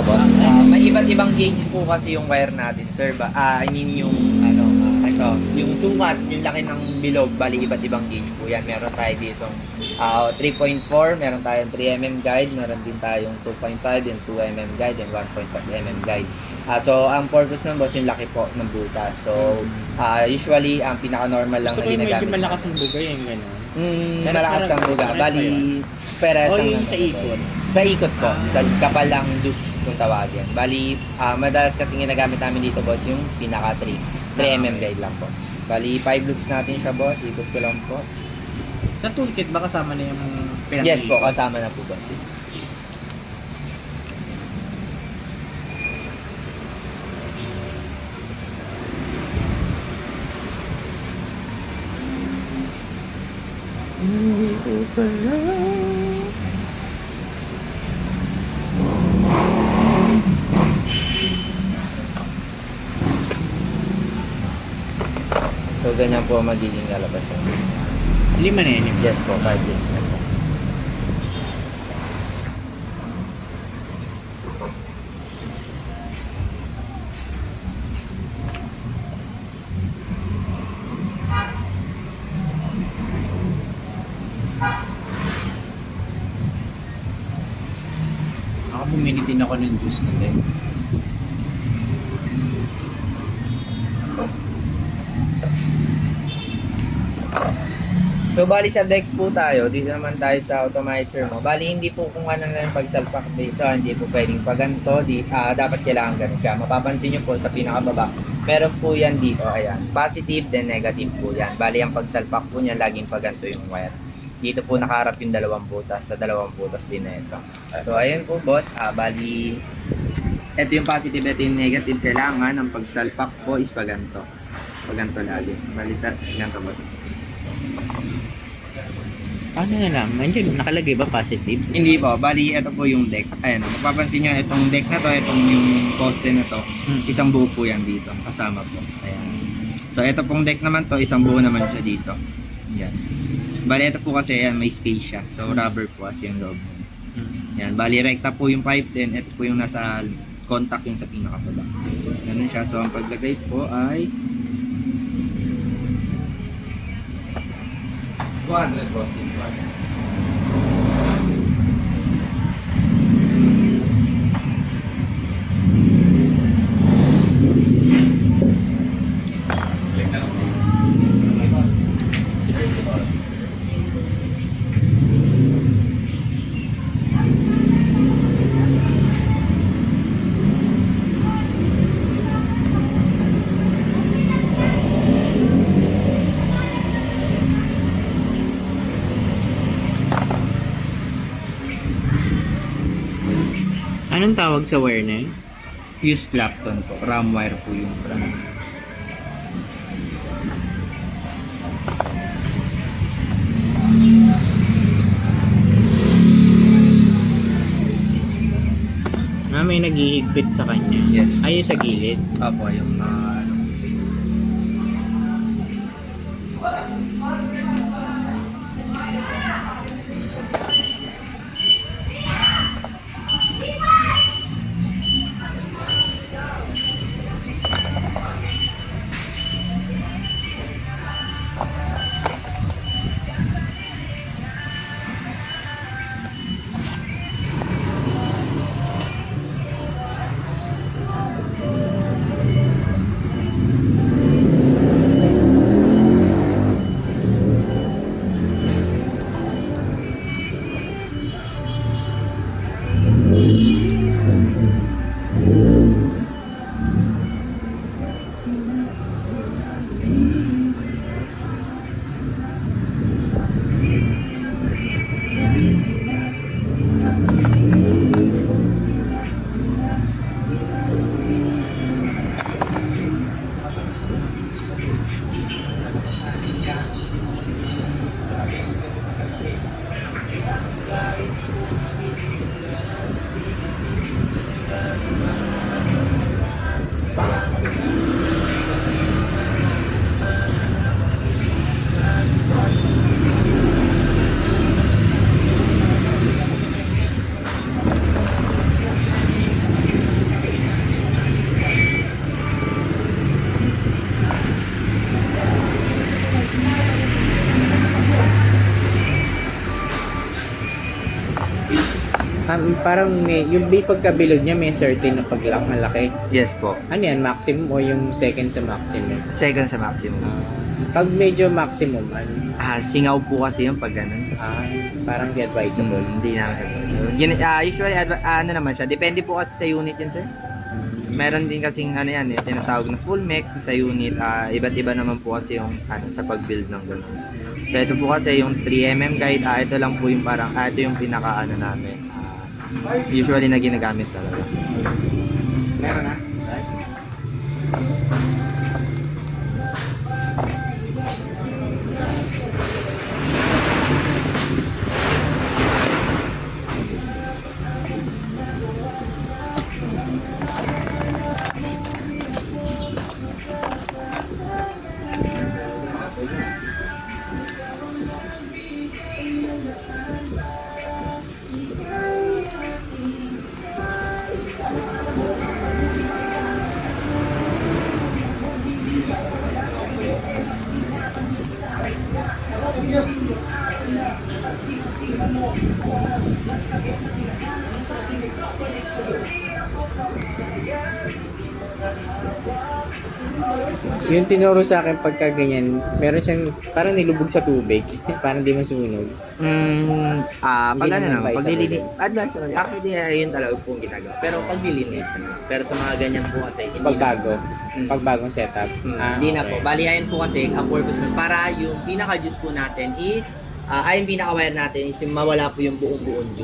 Boss, ah, may iba't ibang gauge po kasi yung wire natin, sir. Ba, ah, I mean yung ano, ah, ito, yung sukat, yung laki ng bilog, bali iba't ibang gauge po yan. Meron tayo dito ah, 3.4, meron tayong 3mm guide, meron din tayong 2.5, yung 2mm guide, and 1.5mm guide. Ah, so, ang purpose ng boss, yung laki po ng butas. So, ah, usually, ang pinaka-normal lang Gusto na ko yung medyo ginagamit. malakas ang bugay yung gano'n. Mm, malakas ang buga. Bali, yung nasa sa ikot. Sa ikot po. Ah. Sa kapalang loops kung tawagin. Bali, ah, madalas kasi ginagamit namin dito, boss, yung pinaka 3. 3mm guide lang po. Bali, 5 loops natin siya, boss. Ikot ko lang po. Sa toolkit ba kasama na yung pinag Yes po, kasama na po, boss. So, ganyan po magiging lalabas natin. Lima na yan yung Yes po, 5 loops na po. Ako bumili din ako ng juice na din. So, bali sa deck po tayo, dito naman tayo sa automizer mo. Bali, hindi po kung ano lang yung pagsalpak dito, hindi po pwedeng pag ganito, di, ah, dapat kailangan ganun siya. Mapapansin nyo po sa pinakababa, meron po yan dito, ayan. Positive, then negative po yan. Bali, ang pagsalpak po niya, laging pag ganito yung wire. Dito po nakaharap yung dalawang butas, sa dalawang butas din na ito. So, ayun po, boss. Ah, bali, ito yung positive, ito yung negative. Kailangan ang pagsalpak po is pag ganito. Pag ganito lagi. Bali, ganito, boss. Paano na lang? Nandiyan, nakalagay ba positive? Hindi po, bali ito po yung deck. Ayan, mapapansin nyo itong deck na to, itong yung poste na to, Hmm. isang buo po yan dito, kasama po. Ayan. So ito pong deck naman to, isang buo naman siya dito. Yan. Bali ito po kasi yan, may space siya. So rubber po kasi yung loob. Hmm. Yan, bali rekta po yung pipe din, ito po yung nasa contact yung sa pinakababa. Ganun siya. So ang paglagay po ay 200 po. Anong tawag sa wire na yun? Fuse Clapton po. Ram wire po yung brand. Ah, may naghihigpit sa kanya. Yes. Ayun sa gilid. Apo, yung mga Um, parang may, yung may pagkabilog niya may certain na paglock malaki. Yes po. Ano yan, maximum o yung second sa maximum? Second sa maximum. Pag medyo maximum, ano, Ah, singaw po kasi yung pag ganun. ah, parang di advisable. Hmm, Hindi advisable. Gin- ah, usually, adv- ah, ano naman siya. Depende po kasi sa unit yan, sir. Meron din kasing ano yan, eh, tinatawag na full mech sa unit. Ah, iba't iba naman po kasi yung ano, sa pag-build ng gano'n. So ito po kasi yung 3mm guide, ah, ito lang po yung parang, ah, ito yung pinaka ano namin. Ah, usually na ginagamit talaga. Meron na? Yung tinuro sa akin pagka ganyan, meron siyang parang nilubog sa tubig. parang di masunog. Mm, ah, pag Hindi ano naman lang, pag advisable. nilinis, advisable. Actually, ah, yun talaga po ang ginagawa. Pero pag nilinis, pero sa mga ganyan po kasi, hindi Pagbago. Mm. Pagbagong setup. Hmm, Ah, Hindi na okay. po. Bali, ayun po kasi ang purpose nun. Para yung pinaka-juice po natin is, ah, ay yung pinaka-wire natin is yung mawala po yung buong-buong juice.